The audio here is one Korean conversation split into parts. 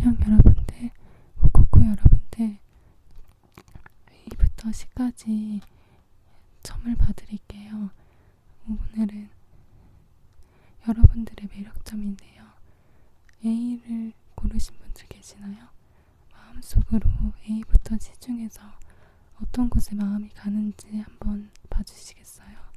안녕 여러분들, 코코코 여러분들. A부터 C까지 점을 봐드릴게요. 오늘은 여러분들의 매력점인데요. A를 고르신 분들 계시나요? 마음속으로 A부터 C 중에서 어떤 곳에 마음이 가는지 한번 봐주시겠어요?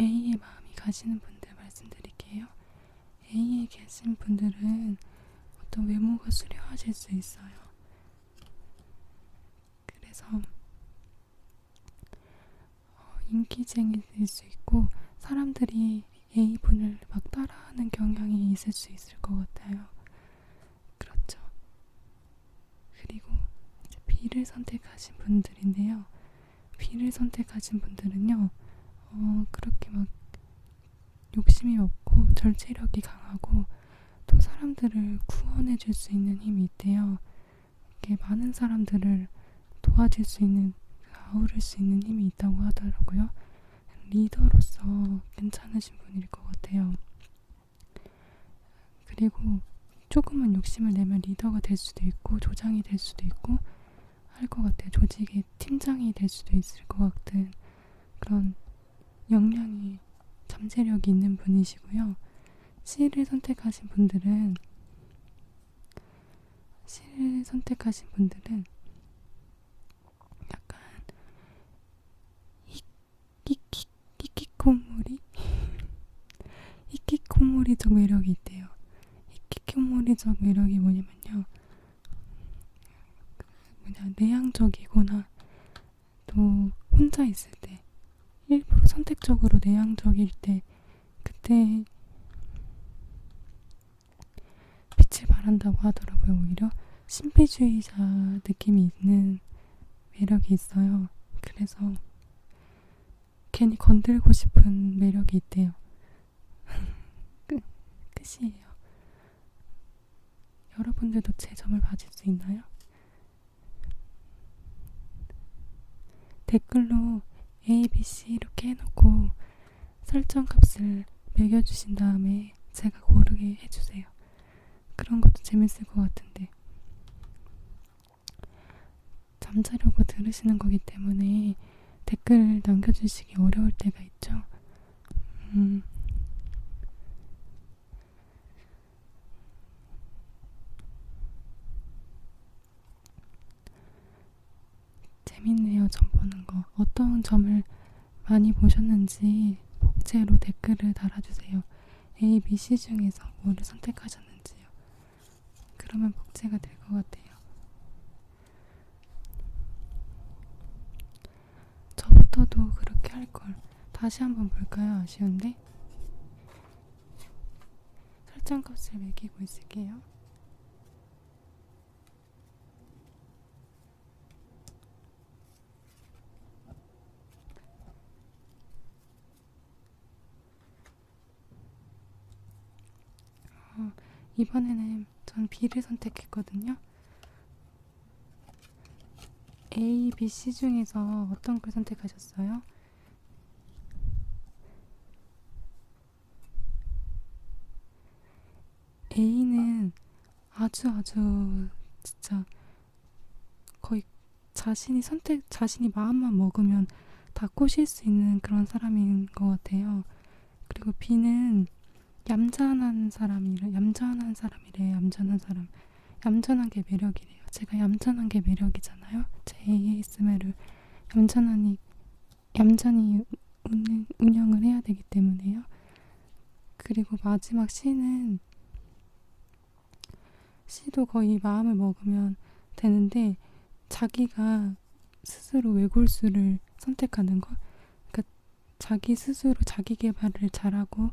A에 마음이 가시는 분들 말씀드릴게요. A에 계신 분들은 어떤 외모가 수려하실 수 있어요. 그래서 어, 인기쟁이일 수 있고 사람들이 A분을 막 따라하는 경향이 있을 수 있을 것 같아요. 그렇죠. 그리고 B를 선택하신 분들인데요. B를 선택하신 분들은요. 어, 그렇게 막 욕심이 없고 절제력이 강하고 또 사람들을 구원해 줄 수 있는 힘이 있대요. 이렇게 많은 사람들을 도와줄 수 있는, 아우를 수 있는 힘이 있다고 하더라고요. 리더로서 괜찮으신 분일 것 같아요. 그리고 조금만 욕심을 내면 리더가 될 수도 있고 조장이 될 수도 있고 할 것 같아요. 조직의 팀장이 될 수도 있을 것 같은 그런 역량이 잠재력이 있는 분이시고요. C를 선택하신 분들은 C를 선택하신 분들은 약간 히키키 히키코모리 히키코모리적 매력이 있대요. 히키코모리적 매력이 뭐냐면요. 그 뭐냐 내향적이거나 또 혼자 있을 때 선택적으로 내향적일 때 그때 빛을 발한다고 하더라고요. 오히려 신비주의자 느낌이 있는 매력이 있어요. 그래서 괜히 건들고 싶은 매력이 있대요. 끝, 끝이에요. 여러분들도 제 점을 봐줄 수 있나요? 댓글로 A, B, C 이렇게 해놓고 설정 값을 매겨주신 다음에 제가 고르게 해주세요. 그런 것도 재밌을 것 같은데. 잠자려고 들으시는 거기 때문에 댓글 남겨주시기 어려울 때가 있죠. 음. 재밌네요, 점 보는 거. 점을 많이 보셨는지 복제로 댓글을 달아주세요. A, B, C 중에서 뭐를 선택하셨는지요. 그러면 복제가 될 것 같아요. 저부터도 그렇게 할 걸. 다시 한번 볼까요? 아쉬운데. 설정 값을 매기고 있을게요. 어, 이번에는 전 B를 선택했거든요. A, B, C 중에서 어떤 걸 선택하셨어요? A는 아주 아주 진짜 거의 자신이 선택, 자신이 마음만 먹으면 다 꼬실 수 있는 그런 사람인 것 같아요. 그리고 B는 얌전한 사람이래, 얌전한 사람이래, 얌전한 사람. 얌전한 게 매력이래요. 제가 얌전한 게 매력이잖아요. 제 ASMR을 얌전하니, 얌전히 운, 운영을 해야 되기 때문에요. 그리고 마지막 C는 C도 거의 마음을 먹으면 되는데 자기가 스스로 외골수를 선택하는 것. 그러니까 자기 스스로 자기 개발을 잘하고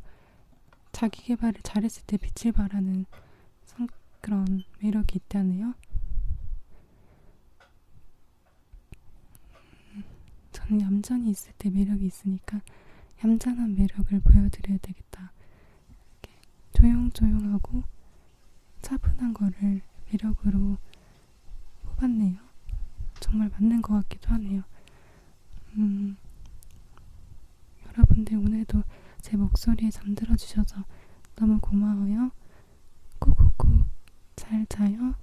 자기 개발을 잘했을 때 빛을 발하는 성, 그런 매력이 있다네요. 음, 저는 얌전히 있을 때 매력이 있으니까 얌전한 매력을 보여드려야 되겠다. 이렇게 조용조용하고 차분한 거를 매력으로 뽑았네요. 정말 맞는 것 같기도 하네요. 음, 제 목소리에 잠들어 주셔서 너무 고마워요. 꾸꾸꾸 잘 자요.